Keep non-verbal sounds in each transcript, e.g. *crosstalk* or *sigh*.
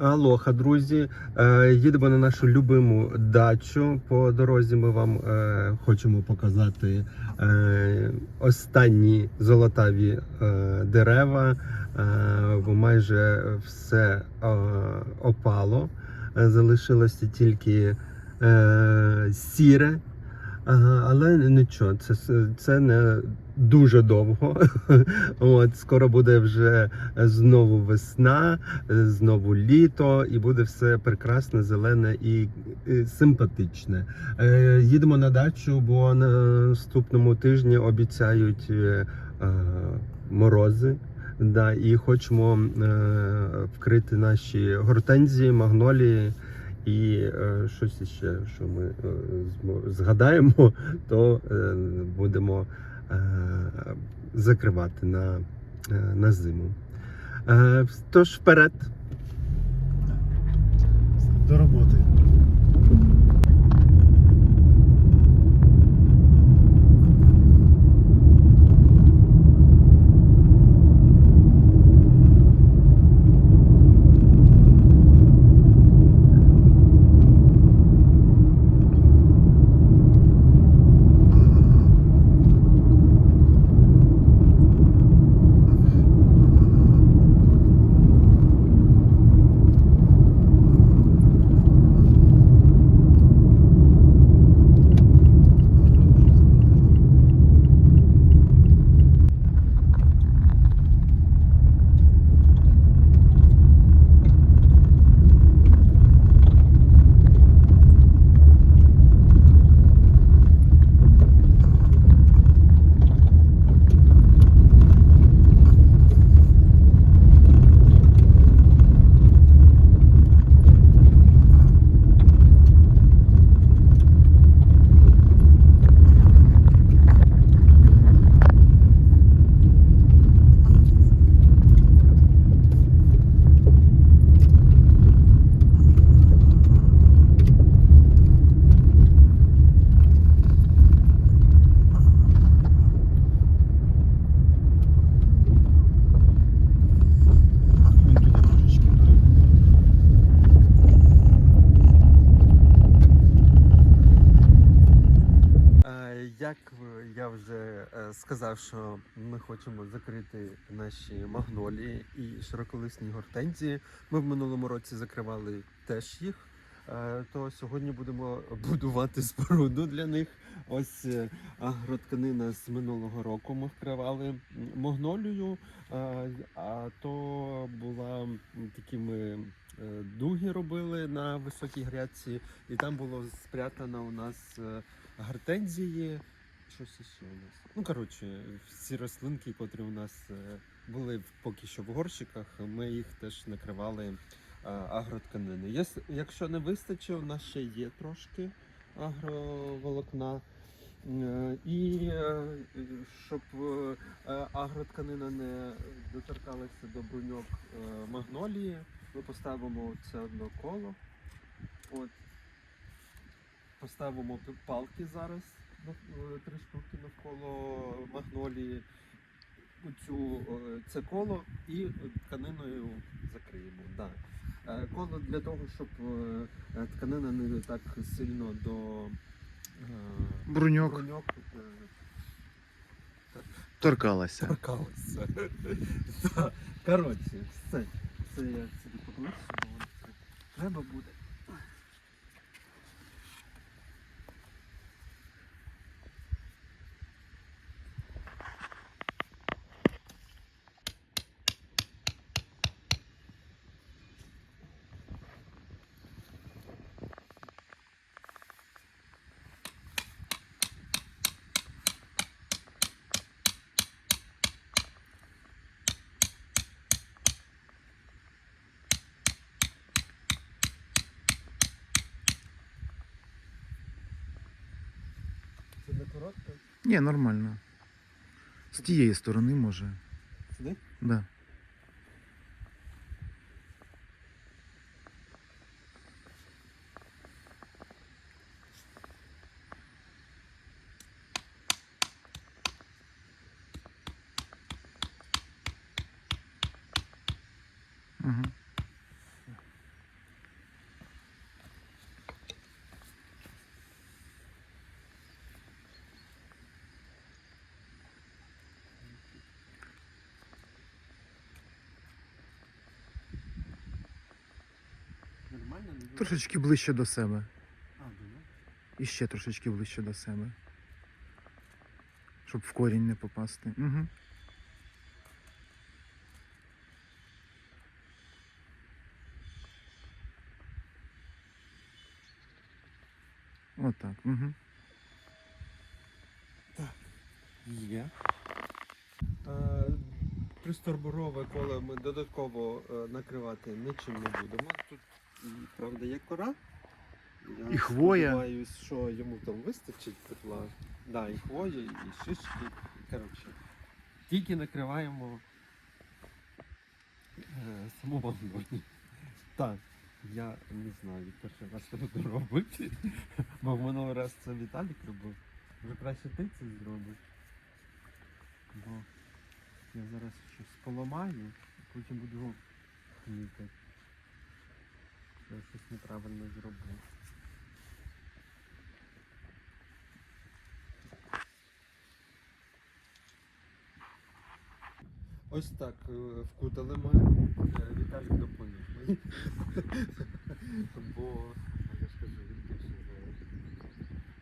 Алоха, друзі. Е, Їдемо на нашу любиму дачу. По дорозі ми вам е, хочемо показати е, останні золотаві е, дерева, е, бо майже все е, опало. Е, Залишилося тільки е, сіре. Але нічого, це, це не дуже довго. *laughs* От, скоро буде вже знову весна, знову літо, і буде все прекрасне, зелене і, симпатичне. Е, їдемо на дачу, бо на наступному тижні обіцяють е, е, морози. Да, і хочемо е, вкрити наші гортензії, магнолії. І е, щось ще, що ми е, згадаємо, *laughs* то е, будемо е, закривати на, е, на зиму. Е, тож вперед. До роботи. Вон туди трошечки. Е, Як е, я вже е, сказав, що ми хочемо закрити наші магнолії і широколисні гортензії. Ми в минулому році закривали теж їх. Е, То сьогодні будемо будувати споруду для них. Ось агротканина з минулого року ми вкривали магнолію, а то була м, такі ми е, дуги робили на високій грядці, і там було спрятано у нас. Гортензії. Щось ще у нас. Ну, коротше, всі рослинки, котрі у нас е, були поки що в горщиках, ми їх теж накривали е, агротканини. Якщо не вистачить, у нас ще є трошки агроволокна. Е, І щоб агротканина не доторкалася до бруньок магнолії, ми поставимо це одне коло. От. Поставимо палки зараз е, три штуки навколо магнолії. Цю, е, це коло і тканиною закриємо. Да. Е, Коло для того, щоб тканина не так сильно до Бруньок бруньок торкалася. торкалася. *laughs* Коротше, все. Це я собі покличу, бо це треба буде. Коротко? Ні, нормально. З тієї сторони може. Сюди? Да. Трошечки ближче до себе. І ще трошечки ближче до себе. Щоб в корінь не попасти. Угу. Отак. Угу. Є. Е, Присторбурове коло ми додатково е, накривати нічим не будемо. Тут, м, правда, є кора. Я І хвоя. Сподіваюсь, що йому там вистачить тепла. Да, і хвоя, і шишки. Коротше. Тільки накриваємо е, саму вагоні. Так, я не знаю, перший раз це буду робити. Бо в минулий раз це Віталік робив. Вже краще ти це зробиш. Бо я зараз щось поламаю, а потім буду хмікати. Я щось неправильно зробив. Ось так е, вкутали ми. Е, Віталік допоміг мені. *laughs* Бо, ну, я ж кажу, він більше знає.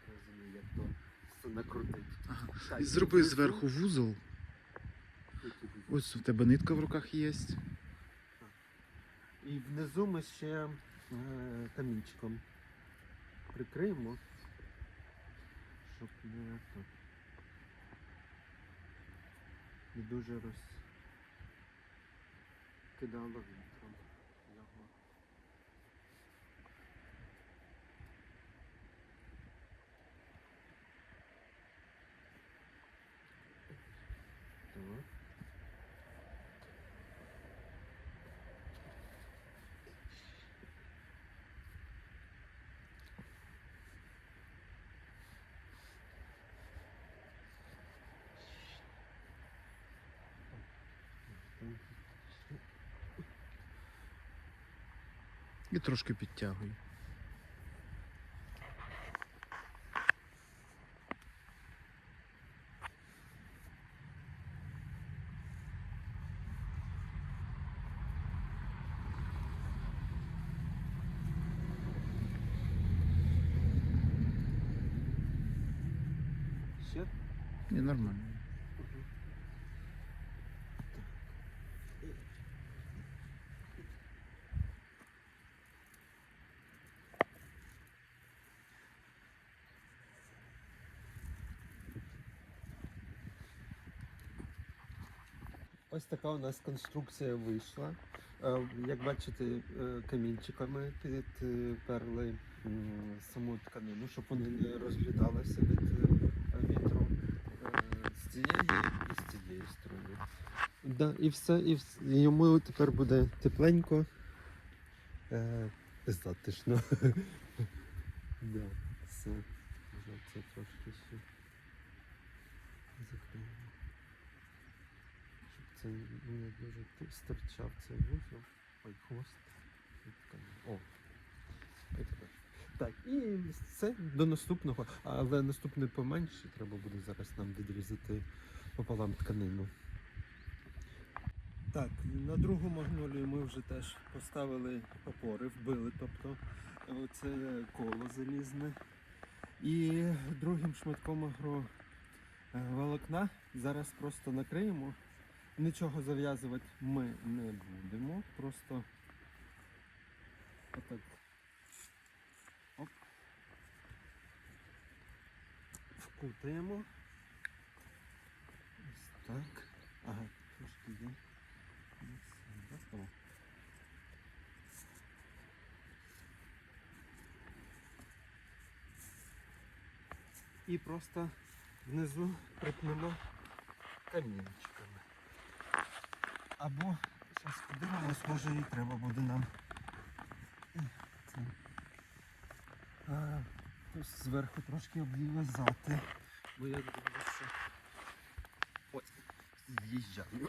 Розумію, як то все накрутить. І зроби зверху вузол. Ось у тебе нитка в руках є. І внизу ми ще камінчиком. Прикриємо, щоб не, так, не дуже розкидало вітром його. Так. І трошки підтягуй. Ще? І нормально. Ось така у нас конструкція вийшла. Е, Як бачите, е, камінчиками підперли м, саму тканину, щоб вони не розглядалися від е, вітру е, з цієї і з цієї сторони. Да, і все, і, йому тепер буде тепленько. Е, затишно. *laughs* да, все. Це трошки ще закриємо. Щоб це не дуже стирчав цей вузол. Ой, хвост. О. Так, і все до наступного, але наступний поменше, треба буде зараз нам відрізати пополам тканину. Так, на другу магнолію ми вже теж поставили опори, вбили, тобто це коло залізне. І другим шматком агро е, зараз просто накриємо. Нічого зав'язувати ми не будемо. Просто отак. Оп. Вкутаємо. Ось так. Ага, трошки є. І просто внизу припнемо камінчиками. Або зараз подивимось, може і треба буде нам. е, ось зверху трошки обв'язати. Бо я думаю. Ось, з'їжджаю.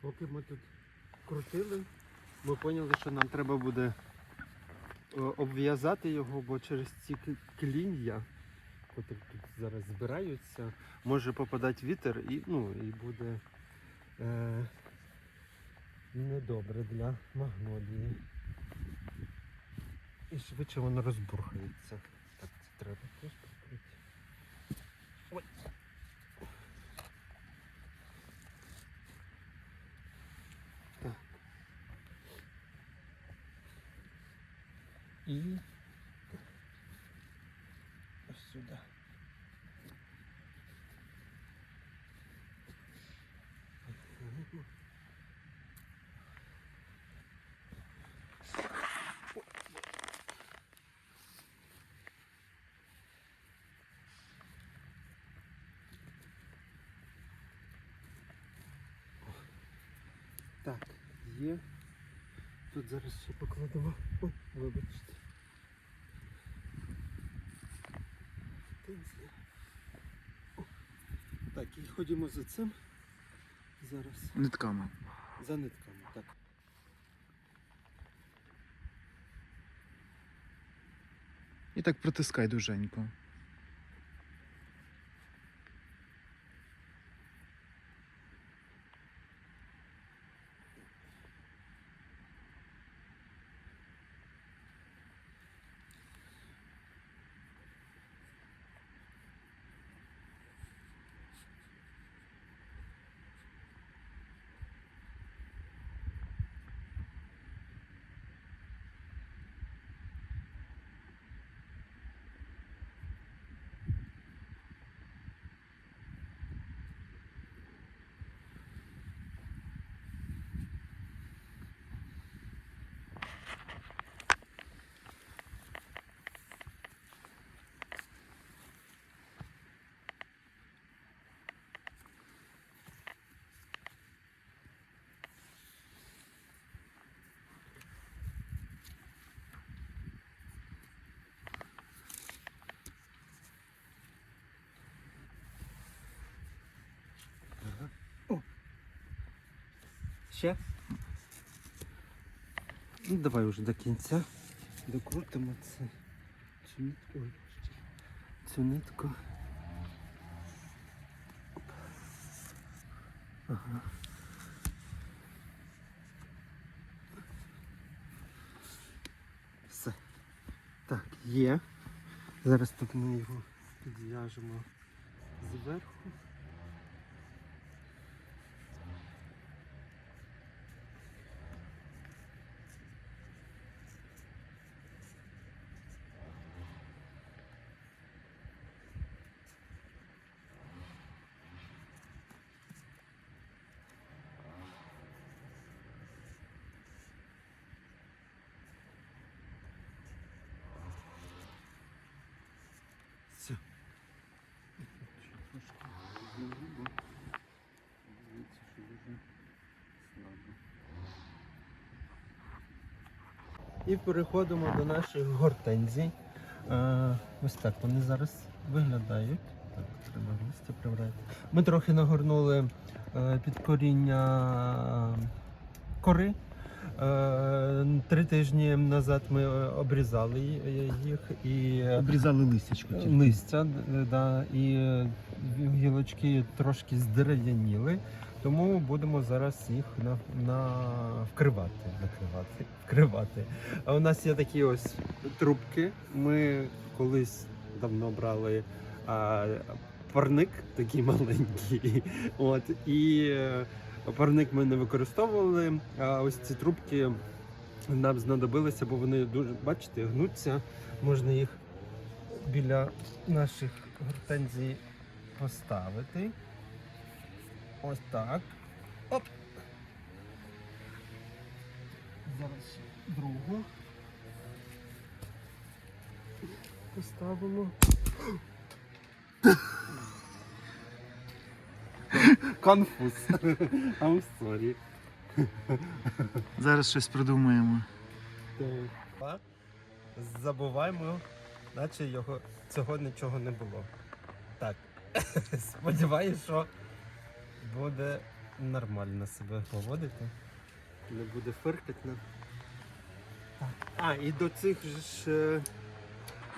Поки ми тут крутили, ми поняли, що нам треба буде е, обв'язати його, бо через ці клін'я котрі тут зараз збираються, може попадати вітер і, ну, і буде е, недобре для магнолії. І швидше воно розбурхається. Так, це треба теж прикрити. Ой. Так. І ось сюди. Так, є. Тут зараз ще покладемо. Ой, вибачте. Так, і ходімо за цим. Зараз. Нитками. За нитками, так. І так притискай дуженько. Ще? Ну, давай вже до кінця. Докрутимо це. Цю нитку. Ой, ще. Цю нитку. Ага. Все. Так, є. Зараз тут ми його підв'яжемо зверху. Все. І переходимо до наших гортензій. Е, ось так вони зараз виглядають. Так, треба листя прибрати. Ми трохи нагорнули е, під коріння кори. Е, три тижні назад ми обрізали їх і Обрізали листячко. листя, да, і гілочки трошки здерев'яніли, тому будемо зараз їх на, на вкривати, накривати, вкривати. А у нас є такі ось трубки. Ми колись давно брали а, парник такий маленький. *laughs* От, і е, парник ми не використовували. А ось ці трубки нам знадобилися, бо вони дуже, бачите, гнуться. Можна їх біля наших гортензій поставити. Ось так. Оп. Зараз другу. Поставимо. Конфуз. I'm sorry. Зараз щось придумаємо. Так. Забуваємо, наче його цього нічого не було. Так. *laughs* Сподіваюсь, що буде нормально себе поводити. Не буде фиркати. Так. А, і до цих ж е,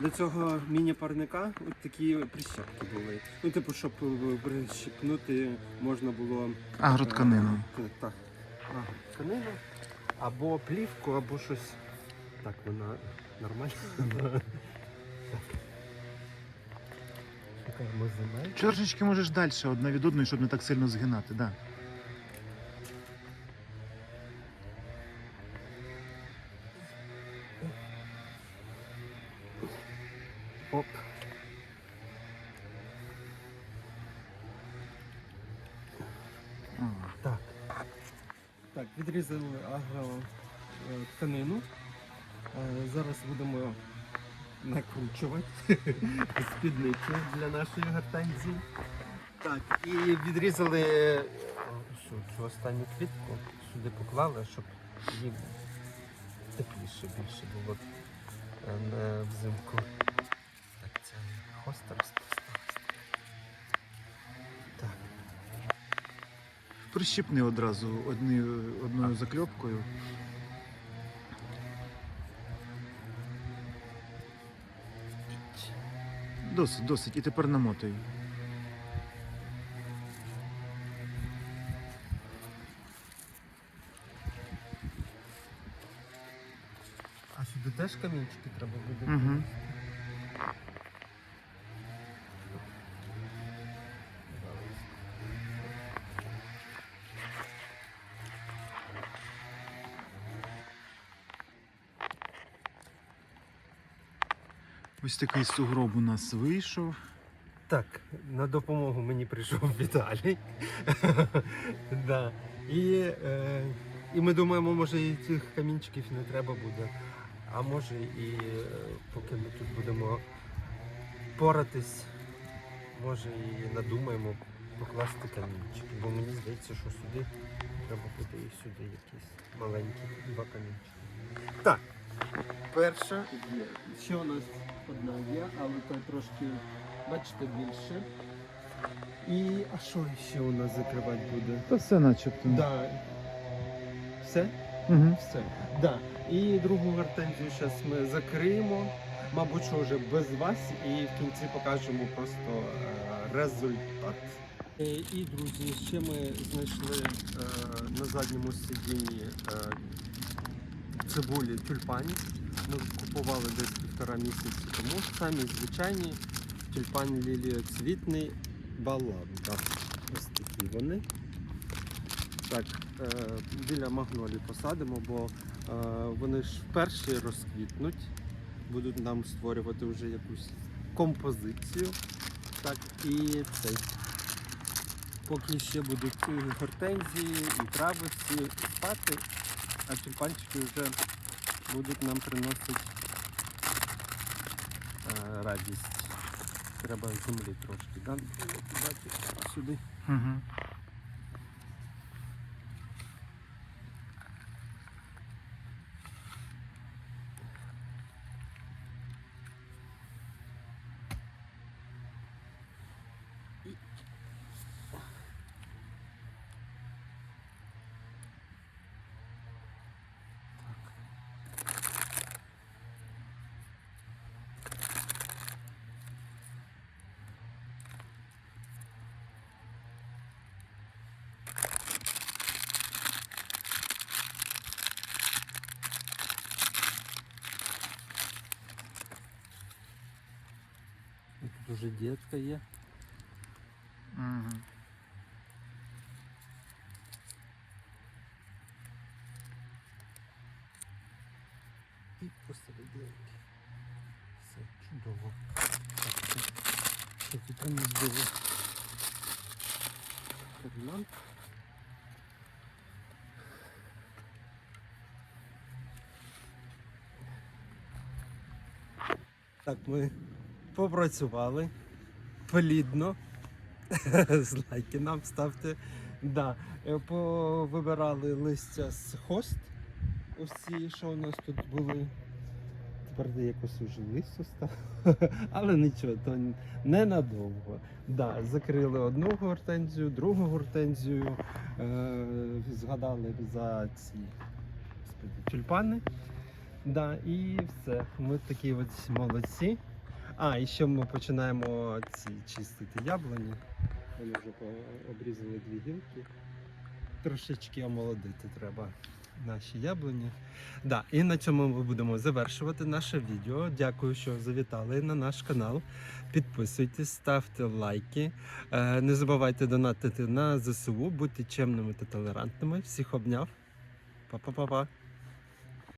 До цього міні-парника от такі прищепки були. Ну, типу, щоб е, прищепнути можна було Агротканину. Е, Так. Ага, тканину. Або плівку, або щось. Так, вона нормальна. Шукаємо можеш далі, одна від одної, щоб не так сильно згинати, да. Для гортензії. Так, і відрізали е, цю, останню квітку, сюди поклали, щоб їм тепліше більше було е, не взимку. Так, це хостер. Так. Прищипни одразу одною, одною закльопкою. Досить, досить. І тепер намотуй. А сюди теж камінчики треба буде. Угу. Ось такий сугроб у нас вийшов. Так, на допомогу мені прийшов Віталій. *laughs* да. і, е, і ми думаємо, може і цих камінчиків не треба буде. А може і е, поки ми тут будемо поратись, може і надумаємо покласти камінчики. Бо мені здається, що сюди треба буде і сюди якісь маленькі два камінчики. Так, перша є. Ще у нас одна є, але то трошки, бачите, більше. І а що ще у нас закривати буде? Та все начебто. Да. Все? Угу. Все. Да. І другу гортензію зараз ми закриємо. Мабуть, що вже без вас, і в кінці покажемо просто е, результат. Е, І, друзі, ще ми знайшли е, на задньому сидінні е, цибулі тюльпані. Ми купували десь півтора місяці тому. Самі звичайні тюльпан ліліоцвітний баланда. Ось такі вони. Так, е, біля магнолі посадимо, бо е, вони ж вперше розквітнуть, будуть нам створювати вже якусь композицію. Так, і цей. Поки ще будуть і гортензії, і трави всі спати, а тюльпанчики вже будуть нам приносити е, радість. Треба землі трошки, да? Сюди. Угу. І Тут уже дітка є. Угу. І посерединки. Все чудово. Так, це, що тут там не збили. Фердинанд. Так, ми попрацювали плідно. *laughs* Лайки нам ставте. Да. е, Повибирали листя з хост. Ось ці, що у нас тут були. Тепер якось уже листя стало. *laughs* Але нічого, то ненадовго. Да, закрили одну гортензію, другу гортензію. Е, згадали за ці тюльпани. Да, і все. Ми такі от молодці. А, і ще ми починаємо ці чистити яблуні. Вони вже обрізали дві гілки. Трошечки омолодити треба наші яблуні. Да, і на цьому ми будемо завершувати наше відео. Дякую, що завітали на наш канал. Підписуйтесь, ставте лайки. Е, Не забувайте донатити на ЗСУ, будьте чемними та толерантними. Всіх обняв. Па-па-па-па.